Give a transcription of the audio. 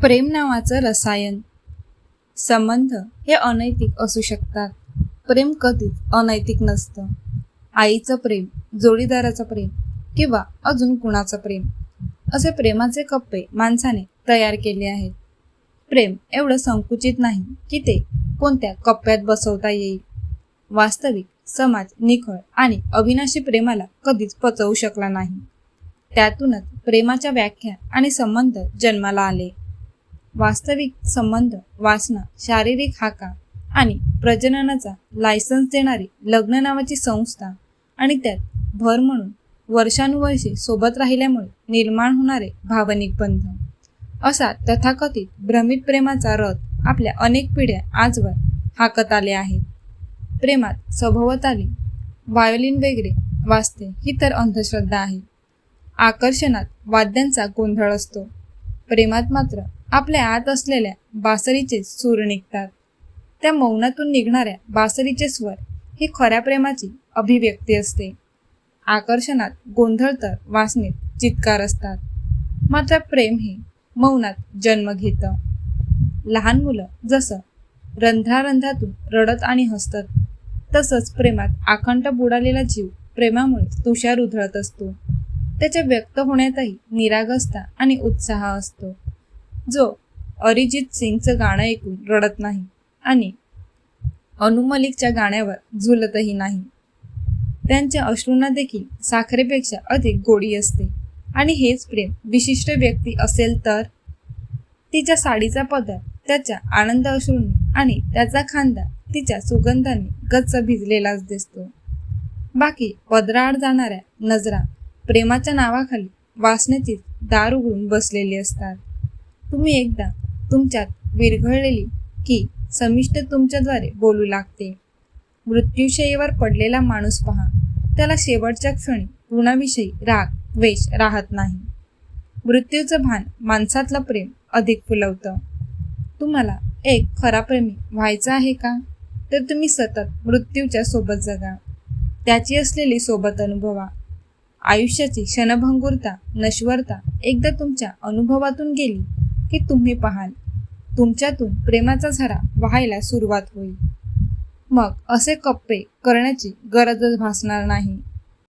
प्रेम नावाचं रसायन. संबंध हे अनैतिक असू शकतात. प्रेम कधीच अनैतिक नसतं. आईचं प्रेम जोडीदाराचं प्रेम किंवा अजून कुणाचं प्रेम असे प्रेमाचे कप्पे माणसाने तयार केले आहेत. प्रेम एवढं संकुचित नाही की ते कोणत्या कप्प्यात बसवता येईल. वास्तविक समाज निखळ आणि अविनाशी प्रेमाला कधीच पचवू शकला नाही. त्यातूनच प्रेमाच्या व्याख्या आणि संबंध जन्माला आले. वास्तविक संबंध वासना शारीरिक हाका आणि प्रजननाचा लायसन्स देणारी लग्न नावाची संस्था आणि त्यात भर म्हणून वर्षानुवर्षे सोबत राहिल्यामुळे निर्माण होणारे भावनिक बंध. असा तथाकथित भ्रमित प्रेमाचा रथ आपल्या अनेक पिढ्या आजवर हाकत आले आहेत. प्रेमात सभोवताली वायोलिन वगैरे वाचते ही तर अंधश्रद्धा आहे. आकर्षणात वाद्यांचा गोंधळ असतो. प्रेमात मात्र आपल्या आत असलेल्या बासरीचे सूर निघतात. त्या मौनातून निघणाऱ्या बासरीचे स्वर ही खऱ्या प्रेमाची अभिव्यक्ती असते. आकर्षणात गोंधळ तर वासनेत चित्कार असतात. मात्र प्रेम हे मौनात जन्म घेतं. लहान मुलं जसं रंध्रारंध्रातून रडत आणि हसतात तसंच प्रेमात आखंड बुडालेला जीव प्रेमामुळे तुषार उधळत असतो. त्याच्या व्यक्त होण्यातही निरागसता आणि उत्साह असतो. जो अरिजित सिंगचं गाणं ऐकून रडत नाही आणि अनु मलिकच्या गाण्यावर झुलतही नाही. त्यांच्या अश्रूंना देखील साखरेपेक्षा अधिक गोडी असते. आणि हेच प्रेम विशिष्ट व्यक्ती असेल तर? तिच्या साडीचा पदर त्याच्या आनंद अश्रूंनी आणि त्याचा खांदा तिच्या सुगंधाने गच्च भिजलेलाच दिसतो. बाकी पदराआड जाणाऱ्या नजरा प्रेमाच्या नावाखाली वासनेचीच दार उघडून बसलेली असतात. तुम्ही एकदा तुमच्यात विरघळलेली की समिष्ट तुमच्याद्वारे बोलू लागते. मृत्यूशयेवर पडलेला माणूस पहा. त्याला शेवटच्या क्षणी ऋणाविषयी राग द्वेष राहत नाही. मृत्यूचं भान माणसातलं प्रेम अधिक फुलवतं. तुम्हाला एक खरा प्रेमी व्हायचा आहे का? तर तुम्ही सतत मृत्यूच्या सोबत जगा. त्याची असलेली सोबत अनुभवा. आयुष्याची क्षणभंगुरता नश्वरता एकदा तुमच्या अनुभवातून गेली की तुम्ही पाहाल. तुमच्यातून प्रेमाचा झरा व्हायला सुरुवात होईल. मग असे कप्पे करण्याची गरजच भासणार नाही.